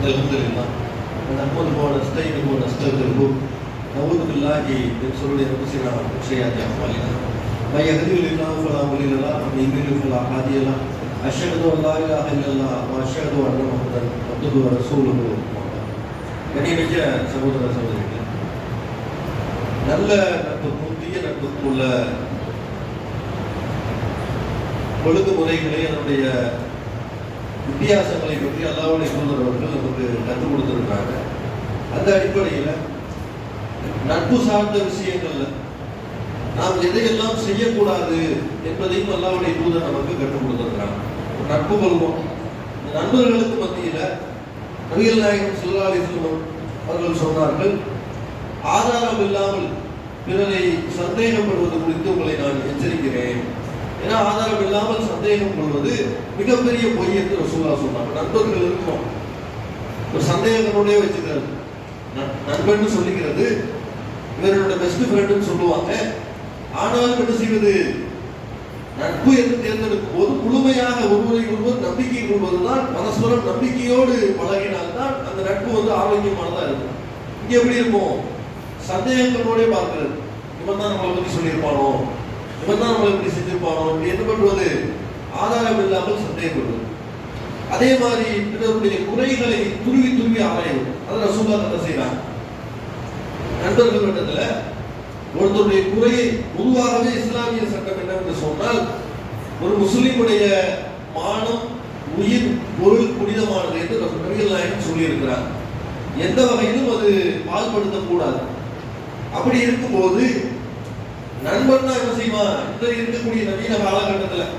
الحمد لله نحمده ونستعينه ونستغفره نعوذ بالله من شرور انفسنا وسيئات اعمالنا من يهده الله فلا مضل له ومن يضلل فلا هادي له اشهد ان لا اله الا الله واشهد ان محمدا عبده ورسوله கணிமிக்க சகோதர சகோதரிகள் நல்ல நட்புக்கும் தீய நட்புக்கும் உள்ள ஒழுங்குமுறைகளை அதனுடைய வித்தியாசங்களை பற்றி அல்லாவுடைய தூதர் அவர்கள் நமக்கு கற்றுக் கொடுத்துருக்காங்க அந்த அடிப்படையில் நட்பு சார்ந்த விஷயங்கள்ல நாம் எதையெல்லாம் செய்யக்கூடாது என்பதையும் அல்லாவுடைய தூதர் நமக்கு கற்றுக் கொடுத்துருக்காங்க ஒரு நட்பு கொள்வோம். நண்பர்களுக்கு மத்தியில் நபிகள் நாயகம் ஸல்லல்லாஹு அலைஹி அவர்கள் சொன்னார்கள் ஆதாரம் இல்லாமல் பிறரை சந்தேகப்படுவது குறித்து உங்களை நான் எச்சரிக்கிறேன். ஏன்னா ஆதாரம் இல்லாமல் சந்தேகம் கொள்வது மிகப்பெரிய பொய் என்று ரசூலா சொன்னாங்க. நண்பர்கள் இருக்கும் ஒரு சந்தேகங்களோடய வச்சுக்கிறது. நண்பன் சொல்லிக்கிறது இவரோட பெஸ்ட் ஃப்ரெண்டுன்னு சொல்லுவாங்க. ஆனாலும் என்ன செய்வது? நட்பு என்று தேர்ந்தெடுக்கும் போது முழுமையாக ஒருவரை ஒருவர் நம்பிக்கை கொள்வதுதான் பரஸ்பரம் நம்பிக்கையோடு பழகினால்தான் அந்த நட்பு வந்து ஆரோக்கியமானதா இருக்கும். இங்க எப்படி இருக்கும்? சந்தேகங்களோட பார்க்கிறது. இவன் தான் நம்மளை பத்தி சொல்லியிருப்பானோ? இவன் தான் நம்மளை இப்படி செஞ்சிருப்பானோ இப்படி என்ன பண்ணுவது ஆதாரம் இல்லாமல் சந்தேகப்படுவது அதே மாதிரி பிறருடைய குறைகளை துருவி துருவி ஆராய்வது அதை ரசூலா என்ன செய்யறாங்க நண்பர்கள் கட்டத்தில் ஒருத்தருடைய குறையை பொதுவாகவே இஸ்லாமிய சட்டம் என்னவென்று சொன்னால் ஒரு முஸ்லீமுடைய மானம் உயிர் பொருள் புனிதமானது என்று நபிகள் நாயகம் சொல்லியிருக்கிறார். எந்த வகையிலும் அது பால்படுத்தக்கூடாது. அப்படி இருக்கும்போது நண்பன் தான் என்ன செய்வான் இருக்கக்கூடிய நவீன காலகட்டத்தில்.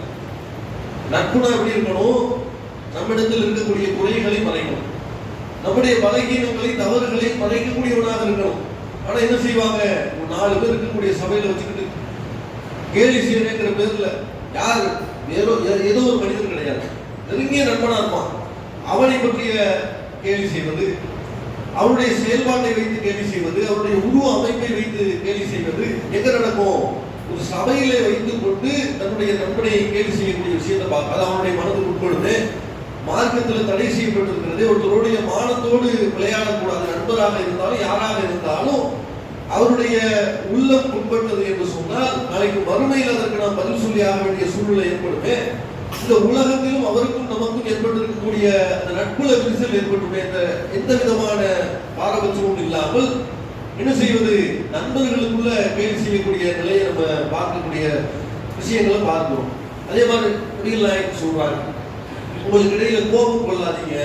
நட்புனா எப்படி இருக்கணும்? நம்மிடத்தில் இருக்கக்கூடிய குறைகளை மறைக்கணும். நம்முடைய பலகீனங்களை தவறுகளை மறைக்கக்கூடியவனாக இருக்கணும். ஆனா என்ன செய்வாங்க? ஒரு நாலு பேர் இருக்கக்கூடிய சபையில வச்சுக்கிட்டு கேலி செய்யணுங்கிற பேர்ல யார்? ஏதோ ஏதோ ஒரு மனிதன் கிடையாது. நெருங்கிய நண்பனா இருப்பான். அவனை பற்றிய கேலி செய்வது அவருடைய செயல்பாட்டை வைத்து கேலி செய்வது அவருடைய உருவ அமைப்பை வைத்து கேலி செய்வது எங்க நடக்கும்? ஒரு சபையிலே வைத்துக் கொண்டு தன்னுடைய நண்பனை கேலி செய்யக்கூடிய விஷயத்தை பார்க்க அது அவனுடைய மனதுக்கு உட்படுது. மார்க்கத்தில் தடை செய்யப்பட்டிருக்கிறது. ஒருத்தருடைய மானத்தோடு விளையாடக்கூடாது. நண்பராக இருந்தாலும் யாராக இருந்தாலும் அவருடைய உள்ளம் உட்பட்டது என்று சொன்னால் நாளைக்கு மறுமையில் அதற்கு நாம் பதில் சொல்லி ஆக வேண்டிய சூழ்நிலை ஏற்படுமே. இந்த உலகத்திலும் அவருக்கும் நமக்கும் ஏற்பட்டிருக்கக்கூடிய அந்த நட்புல விரிசல் ஏற்பட்டுமே என்ற எந்த விதமான பாரபட்சமும் இல்லாமல் என்ன செய்வது? நண்பர்களுக்குள்ள கேள்வி செய்யக்கூடிய நிலையை நம்ம பார்க்கக்கூடிய விஷயங்களை பார்க்கிறோம். அதே மாதிரி நபிகள் சொல்றாங்க உங்களுக்கு இடையில கோபம் கொள்ளாதீங்க.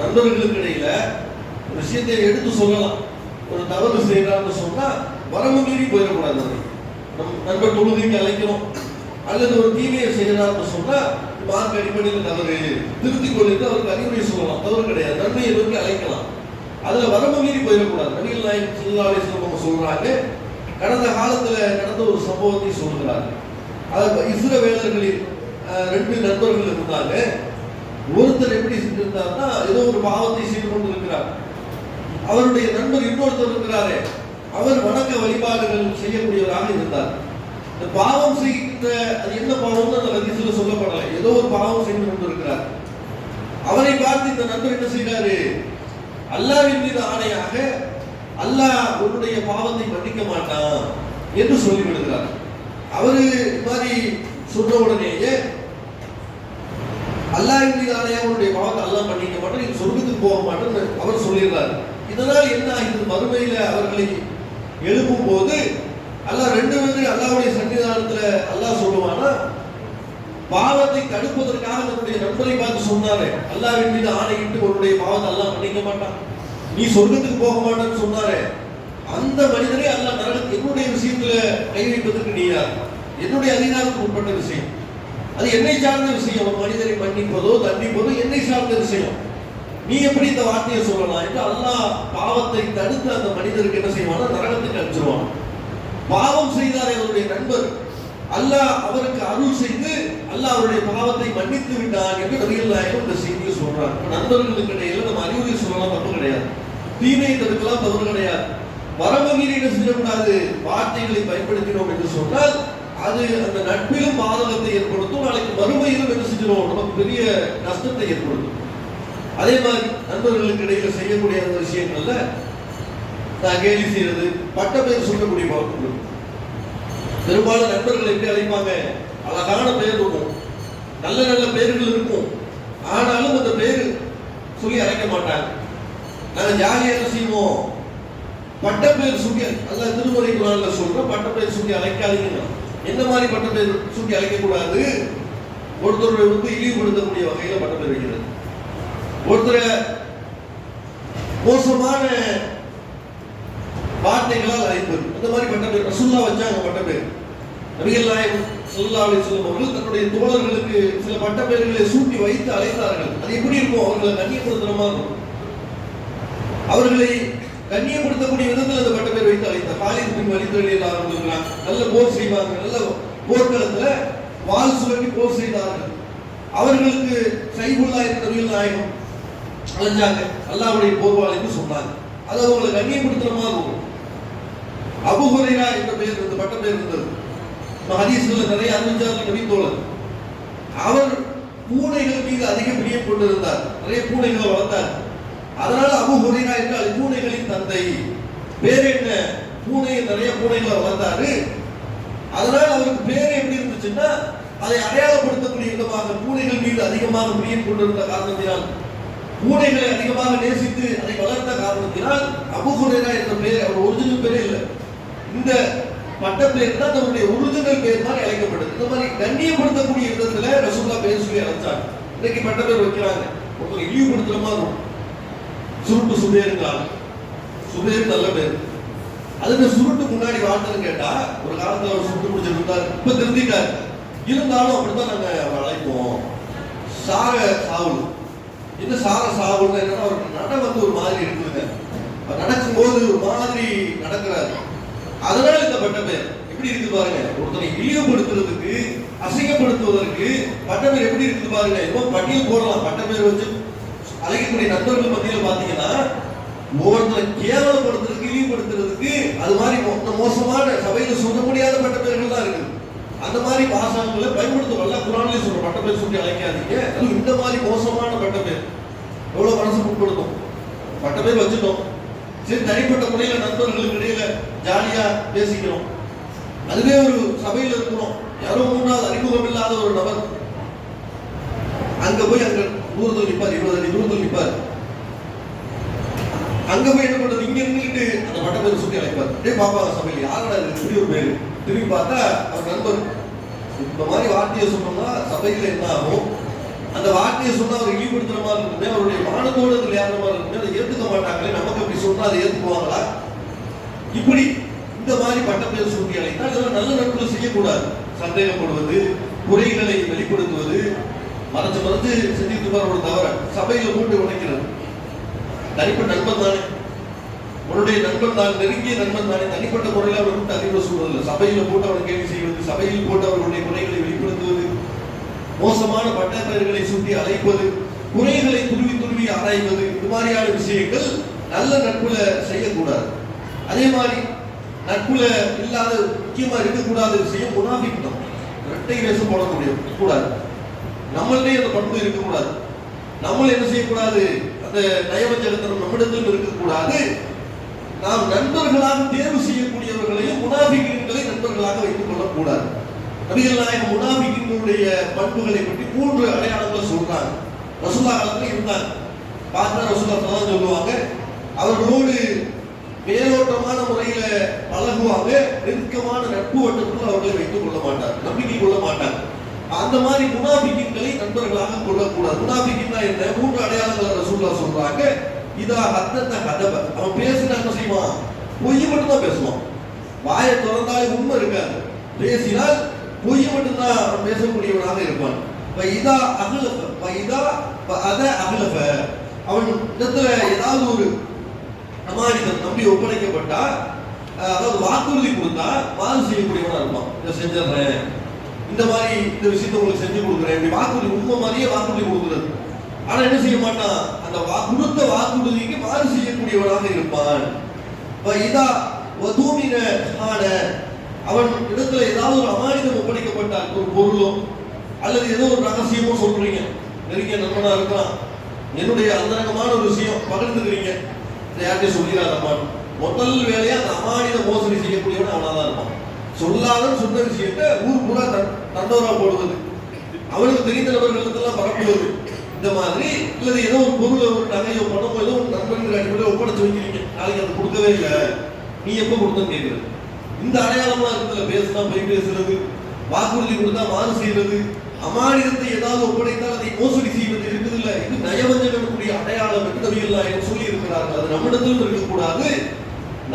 நண்பர்களுக்கு இடையில ஒரு விஷயத்தை எடுத்து சொல்லலாம். ஒரு தவறு செய்யறான்னு சொன்னா வரம்பு மீறி போயிடக்கூடாது அது. நம் நண்பர் தொழுகைக்கு அழைக்கிறோம். அல்லது ஒரு தீமையை செய்யறான்னு சொன்னா மார்க் அடிப்படையில் தவறு திருத்திக் கொள்ளிட்டு அவருக்கு அறிவுரை சொல்லலாம். தவறு கிடையாது. நன்மையை நோக்கி அழைக்கலாம். அதுல வரம்பு மீறி போயிடக்கூடாது. நபிகள் நாயகம் சுல்லாவே அலைஹி அவங்க சொல்றாங்க கடந்த காலத்துல நடந்த ஒரு சம்பவத்தை சொல்கிறாங்க அது இஸ்ரவேலர்களில் வேலர்களின் ரெண்டு நண்பர்கள் இருந்தாங்க. ஒருத்தர் எப்படி செஞ்சிருந்தார்னா ஏதோ ஒரு பாவத்தை செய்து கொண்டு இருக்கிறார் அவருடைய நண்பர் இன்னொருத்தர் இருக்கிறாரே. அவர் வணக்க வழிபாடுகள் செய்யக்கூடியவராக இருந்தார். இந்த பாவம் செய்கின்ற அது என்ன பாவம்னு அந்த ஹதீஸ்ல சொல்லப்படலை. ஏதோ ஒரு பாவம் செய்து கொண்டிருக்கிறார். அவரை பார்த்து இந்த நண்பர் என்ன செய்கிறாரு அல்லாவின் மீது ஆணையாக அல்லாஹ் உன்னுடைய பாவத்தை மன்னிக்க மாட்டான் என்று சொல்லிவிடுகிறார். அவரு இது மாதிரி சொன்ன உடனேயே அல்லாஹின் மீது ஆணையாக உன்னுடைய பாவத்தை அல்லாஹ் மன்னிக்க மாட்டான் நீ சொர்க்கத்துக்கு போக மாட்டேன்னு அவர் சொல்லிடுறார். இதனால் என்ன ஆகிறது மறுமையில அவர்களை எழுப்பும் போது அல்லா ரெண்டு வந்து அல்லாவுடைய சன்னிதானத்துல அல்லாஹ் சொல்லுவானா பாவத்தை தடுப்பதற்காக தன்னுடைய நண்பரை பார்த்து சொன்னாரு அல்லாவின் மீது ஆணையிட்டு உன்னுடைய பாவத்தை அல்லாஹ் மன்னிக்க மாட்டான். நீ சொர்க்கத்துக்கு போக மாட்டேன்னு சொன்னாரு அந்த மனிதரை அல்லாஹ் நரகத்துக்கு என்னுடைய விஷயத்துல கை வைப்பதற்கு நீ யார்? என்னுடைய அதிகாரத்துக்கு உட்பட்ட விஷயம். அது என்னை சார்ந்த விஷயம். ஒரு மனிதரை மன்னிப்பதோ தண்டிப்பதோ என்னை சார்ந்த விஷயம். நீ எப்படி இந்த வார்த்தையை சொல்லலாம்? என்று அல்லாஹ் பாவத்தை தடுத்து அந்த மனிதருக்கு என்ன செய்வானா? நரகத்துக்கு அனுப்பிச்சிருவான். பாவம் செய்தார் அவருடைய நண்பர். அல்லாஹ் அவருக்கு அருள் செய்து அல்லாஹ் அவருடைய பாவத்தை மன்னித்து விட்டான் என்று நபிகள் நாயகம் இந்த செய்தியை சொல்றார். நண்பர்களுக்கு இடையில நம்ம அறிவுரை சொல்லலாம் தப்பு கிடையாது. தீமையை தடுக்கலாம் தவறு கிடையாது. வரம்பு மீறி என்ன செய்யக்கூடாது வார்த்தைகளை பயன்படுத்தினோம் என்று சொன்னால் அது அந்த நட்பிலும் பாதகத்தை ஏற்படுத்தும் நாளைக்கு மறுமையிலும் என்ன செஞ்சிடும் நமக்கு பெரிய நஷ்டத்தை ஏற்படுத்தும். அதே மாதிரி நண்பர்களுக்கு இடையில செய்யக்கூடிய அந்த விஷயங்கள்ல நான் கேலி செய்யறது பட்ட பேர் சொல்லக்கூடிய பழக்கம் பெரும்பாலும் நண்பர்கள் எப்படி அழைப்பாங்க? அழகான பெயர் இருக்கும் நல்ல நல்ல பெயர்கள் இருக்கும். ஆனாலும் அந்த பேர் சொல்லி அழைக்க மாட்டாங்க. நாங்கள் ஜாலியாக செய்வோம்? பட்ட பேர் சொல்லி அல்ல திருமுறை குரான்ல சொல்ற பட்ட பேர் சொல்லி அழைக்காதீங்க. எந்த மாதிரி பட்ட பேர் சூட்டி அழைக்கக்கூடாது? ஒருத்தருடைய வந்து இழிவுபடுத்தக்கூடிய வகையில் பட்ட பேர் வைக்கிறது. ஒருத்தரை மோசமான வார்த்தைகளால் அழைப்பது. அந்த மாதிரி பட்ட பேர். ரசுல்லா வச்சாங்க பட்ட பேர். நபிகள் நாயகம் ஸல்லல்லாஹு அலைஹி அவர்கள் தன்னுடைய தோழர்களுக்கு சில பட்ட பெயர்களை சூட்டி வைத்து அழைத்தார்கள். அது எப்படி இருக்கும்? அவர்களை கண்ணியப்படுத்துற மாதிரி இருக்கும்? அவர்களை கண்ணியப்படுத்தக்கூடிய விதத்தில் அந்த பட்ட பேர் வைத்து அழைத்தார். காலித் பின் வலித் ரலியல்லாஹு நல்ல போர் செய்வாங்க நல்ல போர்க்களத்துல வால் சுழட்டி போர் செய்தார்கள். அவர்களுக்கு சைபுல்லா என்ற நபிகள் நாயகம் அழைஞ்சாங்க. அல்லாவுடைய போர்வாளின்னு சொன்னாங்க. அது அவங்களை கண்ணியப்படுத்துற மாதிரி இருக்கும்? அபுஹுரைரா என்ற பெயர் இருந்தது பட்ட பெயர் இருந்தது. ஹதீஸ்ல நிறைய அறிவிச்சார்கள் நபி அவர் பூனைகள் மீது அதிக பிரியம் கொண்டிருந்தார். நிறைய பூனைகளை வளர்த்தார். அதனால அபு ஹுரைரா என்றால் பூனைகளின் தந்தை. பேர் என்ன? பூனை நிறைய பூனைகளை வளர்ந்தாரு அதனால அவருக்கு பேர் எப்படி இருந்துச்சுன்னா அதை அடையாளப்படுத்தக்கூடிய விதமாக பூனைகள் மீது அதிகமாக பிரியம் கொண்டிருந்த காரணத்தினால் பூனைகளை அதிகமாக நேசித்து அதை வளர்த்த காரணத்தினால் அபு என்ற பெயர் அவர் ஒரிஜினல் பேரே இல்லை. இந்த பட்ட பேர் தான் நம்முடைய ஒரிஜினல் பேர் மாதிரி அழைக்கப்படுது. இந்த மாதிரி கண்ணியப்படுத்தக்கூடிய விதத்துல ரசூல்லா பேர் சொல்லி அழைச்சாங்க. இன்னைக்கு பட்ட பேர் வைக்கிறாங்க. ஒருத்தர் இழிவுபடுத்துற மாதிரி இருக்கும். சுருட்டு சுபேருங்கிறாங்க சுபேர் நல்ல பேர். அதுக்கு சுருட்டு முன்னாடி வாழ்த்துன்னு கேட்டா ஒரு காலத்துல அவர் சுருட்டு முடிச்சிருந்தார் இப்ப திருந்திட்டாரு. இருந்தாலும் அப்படித்தான் நாங்க அவரை அழைப்போம். சார சாவுல். இந்த சார சாவுல் என்னன்னா ஒரு நட வந்து ஒரு மாதிரி இருக்குதுங்க. நடக்கும் போது ஒரு மாதிரி அதனால இந்த பட்ட பேர் எப்படி இருக்குது பாருங்க. ஒருத்தனை இழிவுபடுத்துறதுக்கு அசிங்கப்படுத்துவதற்கு பட்ட பேர் எப்படி இருக்குது பாருங்க. இப்போ பட்டியல் போடலாம். பட்ட பேர் வச்சு அழைக்கக்கூடிய நண்பர்கள் மத்தியில் பாத்தீங்கன்னா ஒவ்வொருத்தரை கேவலப்படுத்துறதுக்கு இழிவுபடுத்துறதுக்கு அது மாதிரி மொத்த மோசமான சபையில சொல்ல முடியாத பட்ட பேர்கள் தான் இருக்குது. அந்த மாதிரி பாசங்களை பயன்படுத்தவல்ல குரான்லயே சொல்ற பட்ட பேர் சொல்லி அழைக்காதீங்க. இந்த மாதிரி மோசமான பட்ட பேர் எவ்வளவு மனசு புட்படுத்தும் பட்ட பேர் வச்சுட்டோம். சரி தனிப்பட்ட முறையில் நண்பர்களுக்கு இடையில ஜாலியா பேசிக்கிறோம். அதுவே ஒரு சபையில் இருக்கிறோம். யாரோ மூணாவது அறிமுகம் இல்லாத ஒரு நபர். அங்க போய் அங்க ஊர் தொழில் இருப்பார் இருபது அடி தொழில் நிற்பார் அங்க போய் என்ன பண்றது? இங்க இருந்துகிட்டு அந்த பட்ட பேர் அழைப்பார் அப்படியே பாப்பா சபையில் யாரோட இது? இப்படி ஒரு பேரு. திரும்பி பார்த்தா அவர் நண்பர். இந்த மாதிரி வார்த்தையை சொன்னோம்னா சபையில் என்ன ஆகும்? அந்த வார்த்தையை சொன்னா அவர் இழிவுபடுத்துற மாதிரி இருக்குமே அவருடைய மானத்தோடு அது விளையாடுற மாதிரி இருக்குமே அதை ஏத்துக்க மாட்டாங்களே நமக்கு அப்படி சொன்னா அதை ஏற்றுக்குவாங்களா இப்படி இந்த மாதிரி பட்ட பேர் சொல்லி அழைத்தால் இதெல்லாம் நல்ல நட்புல செய்யக்கூடாது. சந்தேகப்படுவது குறைகளை வெளிப்படுத்துவது மறைச்சு மறைச்சு செஞ்சுட்டு போற தவிர சபையில போட்டு உடைக்கிறது. தனிப்பட்ட நண்பன் தானே. உன்னுடைய நண்பன் தான் நெருங்கிய நண்பன் தானே. தனிப்பட்ட முறையில் அவர் கூட்டு அதிகமாக சொல்வதில்லை. சபையில போட்டு அவர் கேள்வி செய்வது சபையில் போட்டு அவர்களுடைய குறைகளை மோசமான பட்ட சுற்றி சுட்டி அழைப்பது குறைகளை துருவி துருவி ஆராய்வது இது மாதிரியான விஷயங்கள் நல்ல நட்புல செய்யக்கூடாது. அதே மாதிரி நட்புல இல்லாத முக்கியமா இருக்கக்கூடாத விஷயம் முனாபிக்கணும் இரட்டை வேஷம் முடியும் கூடாது. நம்மள்டே அந்த பண்பு இருக்கக்கூடாது. நம்ம என்ன செய்யக்கூடாது? அந்த நயவஞ்சகத்தனம் நம்மிடத்தில் இருக்கக்கூடாது. நாம் நண்பர்களாக தேர்வு செய்யக்கூடியவர்களையும் முனாபிகளை நண்பர்களாக வைத்துக் கொள்ளக்கூடாது. நபிகள் நாயகம் முனாபிகளுடைய பண்புகளை பற்றி மூன்று அடையாளங்களை சொல்றாங்க. ரசூலா காலத்துல இருந்தாங்க. பார்த்தா ரசூலா தான் சொல்லுவாங்க. அவர்களோடு மேலோட்டமான முறையில பழகுவாங்க. நெருக்கமான நட்பு வட்டத்துக்குள் அவர்களை வைத்துக் கொள்ள மாட்டார் நம்பிக்கை கொள்ள மாட்டாங்க. அந்த மாதிரி முனாபிக்கின்களை நண்பர்களாக கொள்ளக்கூடாது. முனாபிக்கின்னா என்ன? மூன்று அடையாளங்கள் ரசூல்லா சொல்றாங்க. இதா ஹத்தத்த ஹதப அவன் பேசினா என்ன செய்வான்? பொய் மட்டும் தான் பேசுவான். வாயை திறந்தாலே உண்மை இருக்காது. பேசினால் பூஜை மட்டும்தான் அவன் பேசக்கூடியவனாக இருப்பான். இப்ப இதா அகலஃப இதா இப்ப அத அகலஃப. அவன் இடத்துல ஏதாவது ஒரு அமானிதம் நம்பி ஒப்படைக்கப்பட்டா அதாவது வாக்குறுதி கொடுத்தா வாதம் செய்யக்கூடியவனா இருப்பான். இதை செஞ்சிடுறேன். இந்த மாதிரி இந்த விஷயத்த உங்களுக்கு செஞ்சு கொடுக்குறேன். இப்படி வாக்குறுதி உண்மை மாதிரியே வாக்குறுதி கொடுக்குறது. ஆனா என்ன செய்ய மாட்டான்? அந்த வா கொடுத்த வாக்குறுதிக்கு மாறு செய்யக்கூடியவனாக இருப்பான். இப்ப இதா வதூமின ஆன அவன் இடத்துல ஏதாவது ஒரு அமானிதம் ஒப்படைக்கப்பட்டால் ஒரு பொருளோ அல்லது ஏதோ ஒரு ரகசியமோ சொல்றீங்க. நெருங்கிய நண்பனா இருக்கான் என்னுடைய அந்தரங்கமான ஒரு விஷயம் பகிர்ந்துக்கிறீங்க. இதை யார்கிட்டயும் சொல்லிடாதம்மா முதல் வேலையா அந்த அமானித மோசடி செய்யக்கூடியவன் அவனா தான் இருப்பான். சொல்லாதன்னு சொன்ன விஷயத்த ஊர் பூரா தன் தண்டோரா போடுவது. அவனுக்கு தெரிந்த நபர்களுக்கெல்லாம் பரப்புவது. இந்த மாதிரி இல்லது ஏதோ ஒரு பொருளை ஒரு நகையோ பணமோ ஏதோ ஒரு நண்பர்கள் அடிப்படையில் ஒப்படைச்சு வைக்கிறீங்க. நாளைக்கு அது கொடுக்கவே இல்லை. நீ எப்போ கொடுத்தன்னு கேட்குறது. இந்த அடையாளமா இருக்கிற பேசுனா பொய் பேசுறது வாக்குறுதி கொடுத்தா மாறு செய்யறது அமானிதத்தை ஏதாவது ஒப்படைத்தால் அதை மோசடி செய்வது இருக்குது இல்ல இது நயவஞ்சகனுடைய அடையாளம் என்று நபிகள் சொல்லி இருக்கிறார்கள் அது நம்மிடத்திலும் இருக்கக்கூடாது.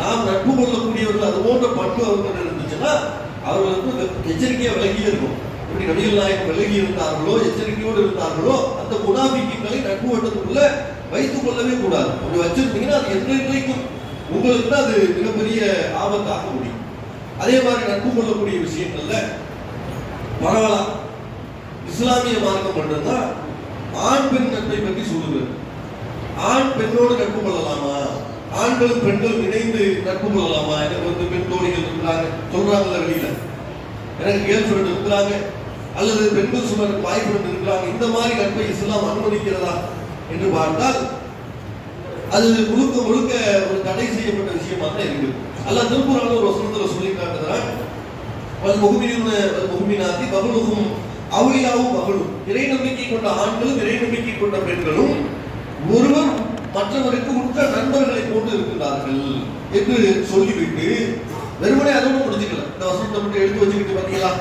நாம் நட்பு கொள்ளக்கூடியவர்கள் அது போன்ற பண்பு அவர்கள் இருந்துச்சுன்னா அவர்கள் வந்து எச்சரிக்கையா விலகி இருக்கும். இப்படி நபிகள் நாயகம் விலகி இருந்தார்களோ எச்சரிக்கையோடு இருந்தார்களோ அந்த குணாபிக்கங்களை நட்பு வட்டத்துக்குள்ள வைத்துக் கொள்ளவே கூடாது. அப்படி வச்சிருந்தீங்கன்னா அது என்றைக்கும் உங்களுக்கு தான் அது மிகப்பெரிய ஆபத்தாக முடியும் அதே மாதிரி நட்பு கொள்ளக்கூடிய விஷயங்கள்ல பரவலாம் இஸ்லாமிய மார்க்கம் மட்டும்தான் ஆண் பெண் நட்பை பற்றி சொல்லுது. ஆண் பெண்ணோடு நட்பு கொள்ளலாமா? ஆண்களும் பெண்களும் இணைந்து நட்பு கொள்ளலாமா? எனக்கு வந்து பெண் தோழிகள் இருக்கிறாங்க சொல்றாங்கல்ல வெளியில. எனக்கு கேர்ள் ஃப்ரெண்ட் இருக்கிறாங்க அல்லது பெண்கள் சுமர் பாய் ஃப்ரெண்ட் இருக்கிறாங்க. இந்த மாதிரி நட்பை இஸ்லாம் அனுமதிக்கிறதா என்று பார்த்தால் அது முழுக்க முழுக்க ஒரு தடை செய்யப்பட்ட விஷயமா தான் இருக்குது. அல்ல திருக்குறள் ஒரு வசனத்துல சொல்லி காட்டுகிறான் வல் முகுமினின் வல் பகுலுகும் அவுலியாவும் பகலும். இறை நம்பிக்கை கொண்ட ஆண்களும் இறை நம்பிக்கை கொண்ட பெண்களும் ஒருவர் மற்றவருக்கு உற்ற நண்பர்களை போட்டு இருக்கிறார்கள் என்று சொல்லிவிட்டு வெறுமனே அதோடு முடிஞ்சுக்கல இந்த வசனத்தை மட்டும் எடுத்து வச்சுக்கிட்டு பார்த்தீங்களா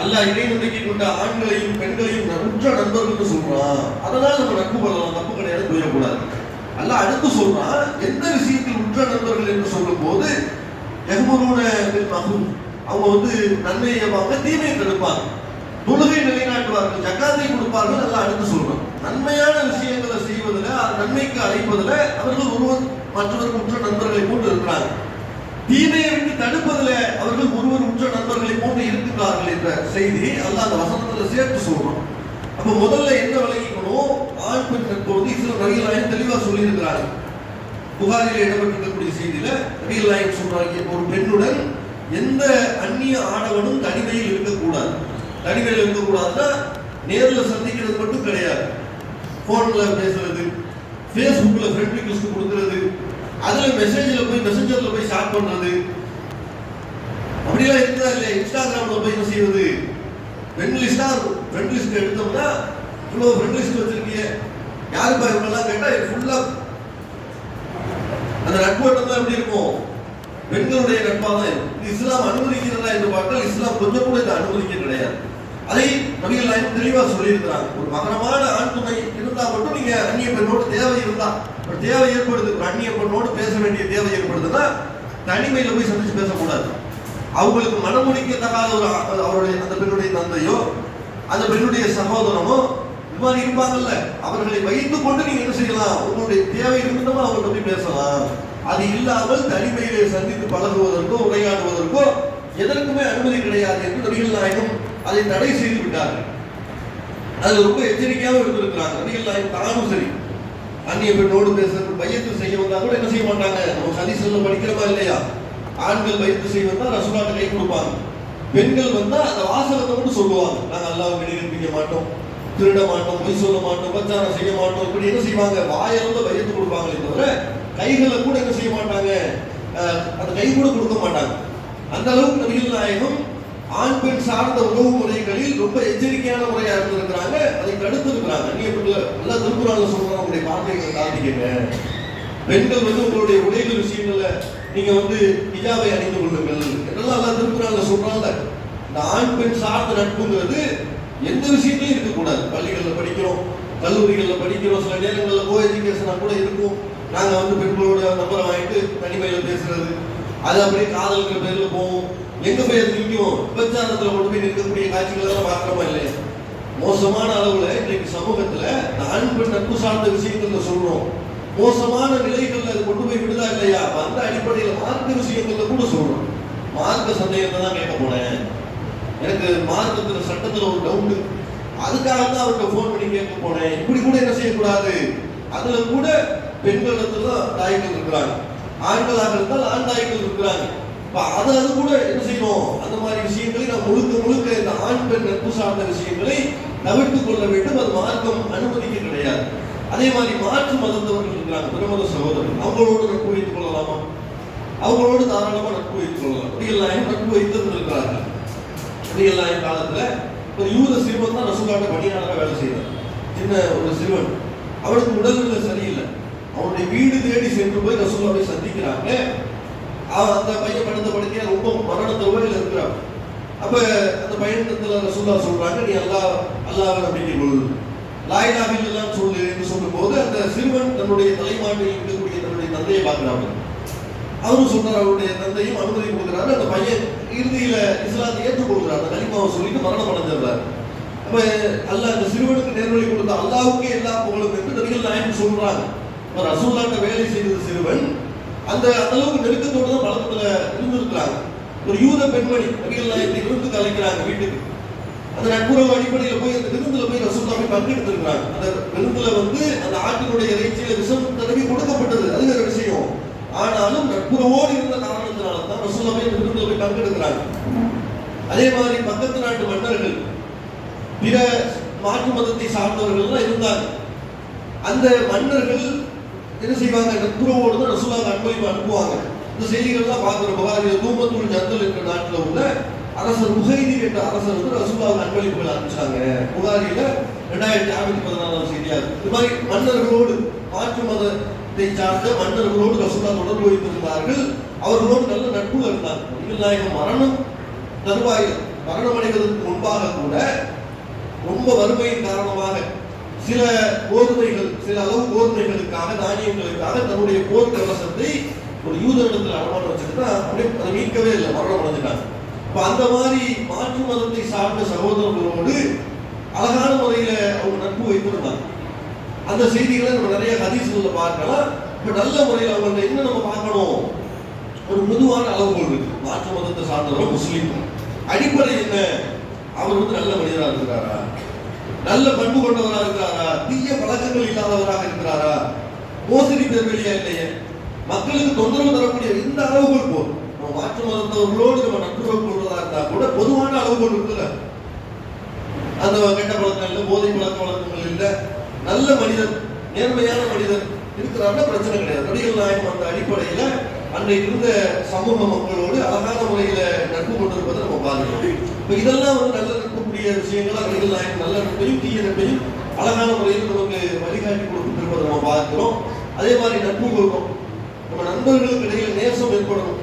அல்ல இறை நம்பிக்கை கொண்ட ஆண்களையும் பெண்களையும் உற்ற நண்பர்கள் சொல்றான். அதனால நம்ம நட்பு கொள்ளலாம் தப்பு கிடையாது புரியக்கூடாது. அல்ல அடுத்து சொல்றான் எந்த விஷயத்தில் உற்ற நண்பர்கள் என்று சொல்லும் போது எஹ்மரூன மகும் அவங்க வந்து நன்மையை ஏவாங்க தீமையை தடுப்பாங்க தொழுகை நிலைநாட்டுவார்கள் ஜக்காத்தை கொடுப்பார்கள் நல்லா அடுத்து சொல்றோம் நன்மையான விஷயங்களை செய்வதில் நன்மைக்கு அழைப்பதில் அவர்கள் ஒருவர் மற்றவர் உற்ற நண்பர்களை போன்று இருக்கிறாங்க தீமையை விட்டு தடுப்பதில் அவர்கள் ஒருவர் உற்ற நண்பர்களை போன்று இருக்கிறார்கள் என்ற செய்தி அல்ல அந்த வசனத்தில் சேர்த்து சொல்றோம் அப்ப முதல்ல என்ன விலகி ஆண் பெண் நட்பு வந்து இஸ்லாம் நபிகள் நாயகம் தெளிவா சொல்லியிருக்கிறாங்க புகாரில் இடம்பெற்றிருக்கக்கூடிய செய்தியில நபிகள் நாயகம் சொல்றாங்க. ஒரு பெண்ணுடன் எந்த அந்நிய ஆடவனும் தனிமையில் இருக்கக்கூடாது. தனிமையில் இருக்கக்கூடாதுன்னா நேரில் சந்திக்கிறது மட்டும் கிடையாது. ஃபோனில் பேசுறது ஃபேஸ்புக்கில் ஃப்ரெண்ட் ரிக்வெஸ்ட் கொடுக்கறது அதில் மெசேஜில் போய் மெசஞ்சர்ல போய் ஷேர் பண்றது. அப்படிலாம் இருக்குதா இல்லையா? இன்ஸ்டாகிராம்ல போய் என்ன செய்வது ஃப்ரெண்ட் லிஸ்டா ஃப்ரெண்ட் லிஸ்ட் எடுத்தோம்னா இவ்வளோ ஃப்ரெண்ட் லிஸ்ட் வச்சிருக்கீங்க. யாருப்பா இவங்கெல்லாம் கேட்டா ஃபுல்லாக அந்த நட்பு வட்டம் தான் எப்படி இருக்கும்? பெண்களுடைய நட்பாக தான் இருக்கும். இஸ்லாம் அனுமதிக்கிறதா என்று பார்த்தால் இஸ்லாம் கொஞ்சம் கூட இதை அனுமதிக்க கிடையாது. அதை நபிகள் நாயகம் தெளிவாக சொல்லியிருக்கிறாங்க. ஒரு மகனமான ஆண் துணை இருந்தால் மட்டும் நீங்கள் அந்நிய பெண்ணோடு தேவை இருந்தா ஒரு தேவை ஏற்படுது ஒரு அந்நிய பெண்ணோடு பேச வேண்டிய தேவை ஏற்படுதுன்னா தனிமையில் போய் சந்திச்சு பேசக்கூடாது. அவங்களுக்கு மனமுடிக்கத்தகாத ஒரு அவருடைய அந்த பெண்ணுடைய தந்தையோ அந்த பெண்ணுடைய சகோதரமோ மாதிரி இருப்பாங்கல்ல அவர்களை வைத்துக் கொண்டு நீங்க என்ன செய்யலாம்? உங்களுடைய தேவை இருந்தாலும் அவங்கள்ட்ட போய் பேசலாம். அது இல்லாமல் தனிமையிலே சந்தித்து பழகுவதற்கோ உரையாடுவதற்கோ எதற்குமே அனுமதி கிடையாது என்று நபிகள் நாயகம் அதை தடை செய்து விட்டார்கள். அது ரொம்ப எச்சரிக்கையாகவும் இருந்திருக்கிறாங்க. நபிகள் நாயகம் தானும் சரி. அந்நிய பெண்ணோடு பேசுறது பையத்து செய்ய வந்தா கூட என்ன செய்ய மாட்டாங்க? நம்ம ஹதீஸ்ல படிக்கிறோமா இல்லையா? ஆண்கள் பையத்து செய்ய வந்தா ரசூலாட்ட கை கொடுப்பாங்க. பெண்கள் வந்தா அந்த வாசகத்தை மட்டும் சொல்லுவாங்க. நாங்க அல்லாஹ் வெளியிட மாட்டோம். திருட மாட்டோம் பொய் சொல்ல மாட்டோம் உபச்சாரம் செய்ய மாட்டோம் இப்படி என்ன செய்வாங்க? வாயிலிருந்து வயத்து கொடுப்பாங்களே தவிர கைகளை கூட என்ன செய்ய மாட்டாங்க? அந்த கை கூட கொடுக்க மாட்டாங்க. அந்த அளவுக்கு நபிகள் நாயகம் ஆண் பெண் சார்ந்த உணவு முறைகளில் ரொம்ப எச்சரிக்கையான முறையா இருந்திருக்கிறாங்க. அதை தடுத்து இருக்கிறாங்க நீ எப்படி நல்லா திருக்குறாங்க சொல்றாங்க உங்களுடைய வார்த்தைகளை தாண்டிக்கங்க பெண்கள் வந்து உங்களுடைய உடைகள் விஷயங்கள நீங்க வந்து இஜாவை அணிந்து கொள்ளுங்கள். இதெல்லாம் நல்லா திருக்குறாங்க சொல்றாங்க. இந்த ஆண் பெண் சார்ந்த நட்புங்கிறது எந்த விஷயத்தையும் இருக்கக்கூடாது. பள்ளிகளில் படிக்கிறோம் கல்லூரிகளில் படிக்கிறோம் சில நேரங்களில் கோ எஜுகேஷனாக கூட இருக்கும். நாங்கள் வந்து பெண்களோட நம்பரை வாங்கிட்டு தனிமையில் பேசுறது. அது அப்படியே காதல்கிற பேரில் போவோம். எங்கே போய் அது நிற்கும்? விபச்சாரத்துல கொண்டு போய் நிற்கக்கூடிய காட்சிகள் எல்லாம் பார்க்கிறோமா இல்லையா. மோசமான அளவில் இன்றைக்கு சமூகத்தில் இந்த ஆண் பெண் நட்பு சார்ந்த விஷயங்கள்ல சொல்றோம். மோசமான நிலைகளில் அது கொண்டு போய் விடுதா இல்லையா? அந்த அடிப்படையில் மார்க்க விஷயங்கள்ல கூட சொல்றோம். மார்க்க சந்தேகத்தை தான் கேட்க போனேன் எனக்கு மார்க்கத்துல சட்டத்துல ஒரு டவுட் அதுக்காக தான் அவர்கிட்ட ஃபோன் பண்ணி கேட்க போனேன். இப்படி கூட என்ன செய்யக்கூடாது? அதுல கூட பெண்களிடத்துல தான் தாய்கள் இருக்கிறாங்க. ஆண்களாக இருந்தால் ஆண் தாய்கள் இருக்கிறாங்க. இப்ப அது அது கூட என்ன செய்யணும்? அந்த மாதிரி விஷயங்களை நாம் முழுக்க முழுக்க இந்த ஆண் பெண் நட்பு சார்ந்த விஷயங்களை தவிர்த்து கொள்ள வேண்டும். அது மார்க்கம் அனுமதிக்க கிடையாது. அதே மாதிரி மாற்று மதத்தவர்கள் இருக்கிறாங்க. பிரமத சகோதரர்கள். அவங்களோடு நட்பு வைத்துக் கொள்ளலாமா? அவங்களோடு தாராளமா நட்பு வைத்துக் கொள்ளலாம். அப்படியெல்லாம் நட்பு வைத்திருந்திருக்கிறார்கள் அப்படியெல்லாம் காலத்துல ஒரு யூத சிறுவன் தான் ரசூலாட்ட பணியாளராக வேலை செய்தார். சின்ன ஒரு சிறுவன். அவனுக்கு உடல்நிலை சரியில்லை. அவனுடைய வீடு தேடி சென்று போய் ரசூலாவை சந்திக்கிறாங்க. அவன் அந்த பையன் படுத்த படுக்கையா ரொம்ப மரண தருவாயில் இருக்கிறான். அப்ப அந்த பயணத்துல ரசூல்லா சொல்றாங்க நீ அல்லாஹ் அல்லாஹ் நம்பிக்கை கொள். லாயிலாவில் எல்லாம் சொல்லு என்று சொல்லும் போது அந்த சிறுவன் தன்னுடைய தலைமாட்டில் இருக்கக்கூடிய தன்னுடைய தந்தையை பார்க்கிறாங்க அவரும் சொல்றாரு அவருடைய தந்தையும் அனுமதி கொடுக்குறாரு. அந்த பையன் இறுதியில இஸ்லாத்தை ஏற்றுக்கொள்கிறார். அந்த கலிமாவை சொல்லிட்டு மரணம் அடைஞ்சிடுறார் நம்ம அல்லாஹ் அந்த சிறுவனுக்கு நேர்வழி கொடுத்த அல்லாவுக்கே எல்லா புகழும் என்று நபிகள் நாயகம் சொல்றாங்க. இப்ப ரசூல்லாட்ட வேலை செய்த சிறுவன் அந்த அந்த அளவுக்கு நெருக்கத்தோடு தான் வளர்ப்புல இருந்திருக்கிறாங்க. ஒரு யூத பெண்மணி நபிகள் நாயகத்தை விருந்து கலைக்கிறாங்க வீட்டுக்கு. அந்த நட்புறவு அடிப்படையில் போய் அந்த விருந்துல போய் ரசூல்லா போய் பங்கெடுத்திருக்கிறாங்க அந்த விருந்துல வந்து அந்த ஆட்டினுடைய இறைச்சியில விஷம் தடவி கொடுக்கப்பட்டது அது வேற விஷயம் ஆனாலும் நட்புறவோடு இருந்த காரணத்தினால தான் ரசூல்லா போய் அந்த விருந்துல போய் அதே மாதிரி பக்கத்து நாட்டு மன்னர்கள் பிற மாற்று மதத்தை சார்ந்தவர்கள் இருந்தாங்க. அந்த மன்னர்கள் என்ன செய்வாங்க? நட்புறவோடு தான் ரசூலாக அன்பளிப்பு அனுப்புவாங்க. இந்த செய்திகள்லாம் பார்க்குற புகாரில் தூமத்தூர் ஜந்தல் என்ற நாட்டில் உள்ள அரசர் முகைதி என்ற அரசர் வந்து ரசூலாவுக்கு அன்பளிப்புகள் அனுப்பிச்சாங்க. புகாரியில் ரெண்டாயிரத்தி ஐம்பத்தி பதினாலாம் செய்தியாக இது மாதிரி மன்னர்களோடு மாற்று மதத்தை சார்ந்த மன்னர்களோடு ரசூலா தொடர்பு வைத்திருந்தார்கள். அவர்களோடு நல்ல நட்பு இருந்தார் நபிகள் நாயகம் மரணம் தருவாய் மரணம் அடைவதற்கு முன்பாக கூட ரொம்ப வறுமையின் காரணமாக சில கோதுமைகள் சில அளவு கோதுமைகளுக்காக தானியங்களுக்காக தன்னுடைய போர் கவசத்தை ஒரு யூதரிடத்தில் அடமானம் வச்சுட்டு அப்படியே அதை மீட்கவே இல்லை மரணம் அடைஞ்சிட்டாங்க. இப்போ அந்த மாதிரி மாற்று மதத்தை சார்ந்த சகோதரர்களோடு அழகான முறையில் அவங்க நட்பு வைத்திருந்தாங்க. அந்த செய்திகளை நம்ம நிறைய ஹதீஸ்களில் பார்க்கலாம். இப்போ நல்ல முறையில் அவங்க என்ன நம்ம பார்க்கணும். ஒரு பொதுவான அளவுகோல் இருக்கு. மாற்று மதத்தை சார்ந்தவர் முஸ்லீம். அடிப்படை என்ன? அவர் வந்து நல்ல மனிதரா இருக்கிறாரா? நல்ல பண்பு கொண்டவரா இருக்கிறாரா? தீய பழக்கங்கள் இல்லாதவராக இருக்கிறாரா? மோசடி பெருவெளியா இல்லையே? மக்களுக்கு தொந்தரவு தரக்கூடிய இந்த அளவுகள் போதும் நம்ம மாற்று மதத்தவர்களோடு நம்ம நட்புறவு கொள்வதா இருந்தா கூட பொதுவான அளவுகள் இருக்குல்ல. அந்த கெட்ட பழக்கம் இல்லை போதை பழக்க வழக்கங்கள் இல்லை. நல்ல மனிதர் நேர்மையான மனிதர் இருக்கிறாருன்னா பிரச்சனை கிடையாது. நடிகர் நாயகம் அந்த அடிப்படையில அன்றைக்கு இருந்த சமூக மக்களோடு அழகான முறையில நட்பு கொண்டிருப்பதை நம்ம பார்க்கிறோம். இப்ப இதெல்லாம் வந்து நல்ல நட்புக்குரிய விஷயங்களா நடிகர் நல்ல நட்பையும் தீய நட்பையும் அழகான முறையில் நமக்கு வழிகாட்டி கொடுத்துருப்பதை நம்ம பார்க்கிறோம். அதே மாதிரி நட்பு கொடுக்கும் நம்ம நண்பர்களுக்கு இடையில நேசம் ஏற்படணும்.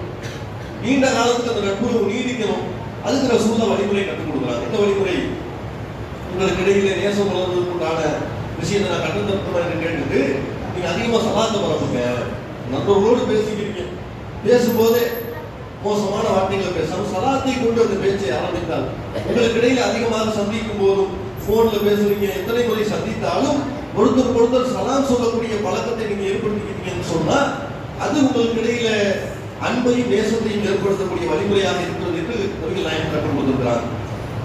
நீண்ட காலத்துக்கு அந்த நட்பு நீடிக்கணும். அதுக்கு ரசூல்லா வழிமுறை கற்றுக் கொடுக்குறாங்க இந்த வழிமுறை? உங்களுக்கு இடையில நேசம் வளர்வதற்குண்டான விஷயத்தை நான் கற்றுத்தரணுமா என்று கேட்டுட்டு நீங்க அதிகமா சலாத்த பரப்புங்க நண்பர்களோடு பேசிக்கிறீங்க பேசும்போதே மோசமான வார்த்தைகளை பேசாமல் சலாத்தை கொண்டு அந்த பேச்சை ஆரம்பித்தால் உங்களுக்கு இடையில அதிகமாக சந்திக்கும் போதும் போன்ல பேசுறீங்க எத்தனை முறை சந்தித்தாலும் ஒருத்தர் ஒருத்தர் சலாம் சொல்லக்கூடிய பழக்கத்தை நீங்க ஏற்படுத்திக்கிட்டீங்கன்னு சொன்னா அது உங்களுக்கு இடையில அன்பையும் நேசத்தையும் ஏற்படுத்தக்கூடிய வழிமுறையாக இருக்கிறது என்று நபிகள் நாயம் கற்றுக் கொடுத்திருக்கிறார்.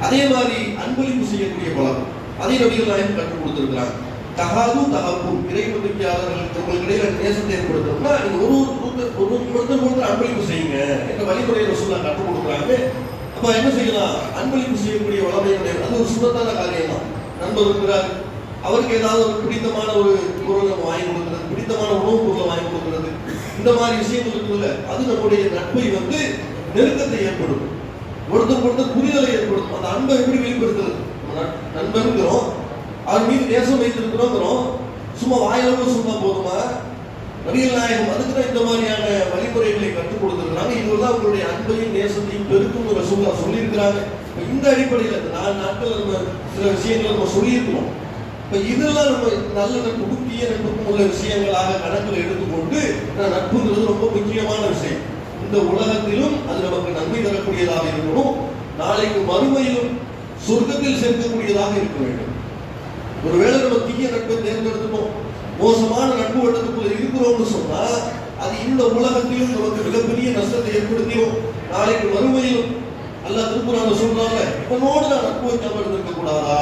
அதே மாதிரி அன்பளிப்பு செய்யக்கூடிய பழக்கம் அதை நபிகள் நாயம் கற்றுக் கொடுத்திருக்கிறார். தகாது தகப்பும் இறை நம்பிக்கையாளர்களுக்கு உங்களுக்கு இடையில நேசத்தை ஏற்படுத்தணும்னா நீங்க ஒரு ஒரு கொடுத்து கொடுத்து அன்பளிப்பு செய்யுங்க. என்ற வழிமுறையை ரசூல்லா கற்றுக் கொடுக்குறாங்க? அப்ப என்ன செய்யலாம்? அன்பளிப்பு செய்யக்கூடிய வளமையுடைய அது ஒரு சுபத்தான காரியம் தான் நண்பர் இருக்கிறார். அவருக்கு ஏதாவது ஒரு பிடித்தமான ஒரு பொருள் நம்ம வாங்கி கொடுக்குறது பிடித்தமான உணவுப் பொருளை வாங்கி கொடுக்குறது. இந்த மாதிரி விஷயங்கள் இருக்குல்ல அது நம்முடைய நட்பை வந்து நெருக்கத்தை ஏற்படும். ஒருத்தர் ஒருத்தர் புரிதலை ஏற்படும். அந்த அன்பை எப்படி வெளிப்படுத்துறது? நம்ம நட்- நண்பருங்கிறோம். அவர் மீது நேசம் வைத்திருக்கிறோங்கிறோம். சும்மா வாயிலோட சொன்னா போதுமா? நபிகள் நாயகம் அதுக்கு தான் இந்த மாதிரியான வழிமுறைகளை கற்றுக் கொடுத்துருக்காங்க இதுவெல்லாம் அவங்களுடைய அன்பையும் நேசத்தையும் பெருக்கும் ரசூல்லா சொல்லியிருக்கிறாங்க. இந்த அடிப்படையில் இந்த நாலு நாட்கள் நம்ம சில விஷயங்களை நம்ம சொல்லியிருக்கிறோம். இப்போ இதெல்லாம் நம்ம நல்ல நட்புக்கும் தீய நட்புக்கும் உள்ள விஷயங்களாக கணக்கில் எடுத்துக்கொண்டு நட்புங்கிறது ரொம்ப முக்கியமான விஷயம். இந்த உலகத்திலும் அது நமக்கு நன்மை தரக்கூடியதாக இருக்கணும். நாளைக்கு மறுமையிலும் சொர்க்கத்தில் சேர்க்கக்கூடியதாக இருக்க வேண்டும். ஒருவேளை நம்ம தீய நட்பை தேர்ந்தெடுத்துட்டோம். மோசமான நட்பு வட்டத்துக்குள்ள இருக்கிறோம்னு சொன்னா அது இந்த உலகத்திலும் நமக்கு மிகப்பெரிய நஷ்டத்தை ஏற்படுத்தியும் நாளைக்கு மறுமையிலும் அல்ல திருப்புறாங்க சொல்றாங்க. இவனோடு நான் நட்பு வைக்காம இருந்திருக்க கூடாதா?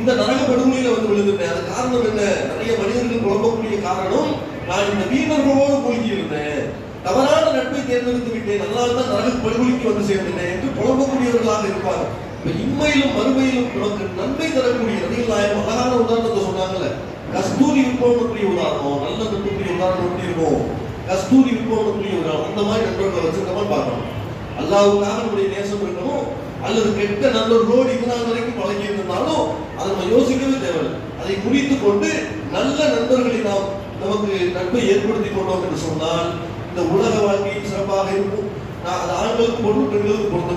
இந்த நரக படுகொலையில வந்து விழுந்துட்டேன். அது காரணம் என்ன? நிறைய மனிதர்கள் குழம்பக்கூடிய காரணம் நான் இந்த வீரர்களோடு மூழ்கி இருந்தேன் தவறான நட்பை தேர்ந்தெடுத்து விட்டேன். அதனால்தான் நரக படுகொலைக்கு வந்து சேர்ந்தேன் என்று குழம்பக்கூடியவர்களாக இருப்பாங்க இம்மையிலும் மறுமையிலும் நமக்கு நன்மை தரக்கூடிய நதிகள் நாயகம் அழகான உதாரணத்தை சொன்னாங்கல்ல. கஸ்தூரி விற்பவனுக்குரிய உதாரணம். நல்ல நட்புக்குரிய உதாரணம் எப்படி இருக்கும்? கஸ்தூரி விற்பவனுக்குரிய உதாரணம். அந்த மாதிரி நண்பர்களை வச்சிருக்கமா பார்க்கணும். அல்லாவுக்காக நம்முடைய நேசம் இருக்கணும். அல்லது கெட்ட நண்பர்களோடு இது நாள் வரைக்கும் பழகி இருந்தாலும் அதை நம்ம யோசிக்கவே தேவையில்லை. அதை குறித்து கொண்டு நல்ல நண்பர்களை நாம் நமக்கு நட்பை ஏற்படுத்தி கொண்டோம் என்று சொன்னால் இந்த உலக வாழ்க்கையும் சிறப்பாக இருக்கும். நான் அது ஆண்களுக்கு பொருள் பெண்களுக்கு பொருந்த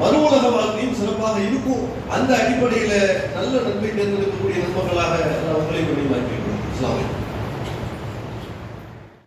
மறு உலக வாழ்க்கையும் சிறப்பாக இருக்கும். அந்த அடிப்படையில நல்ல நட்பை தேர்ந்தெடுக்கக்கூடிய நண்பர்களாக நான் உங்களை வெளியாக்கியிருக்கிறோம் இஸ்லாமிய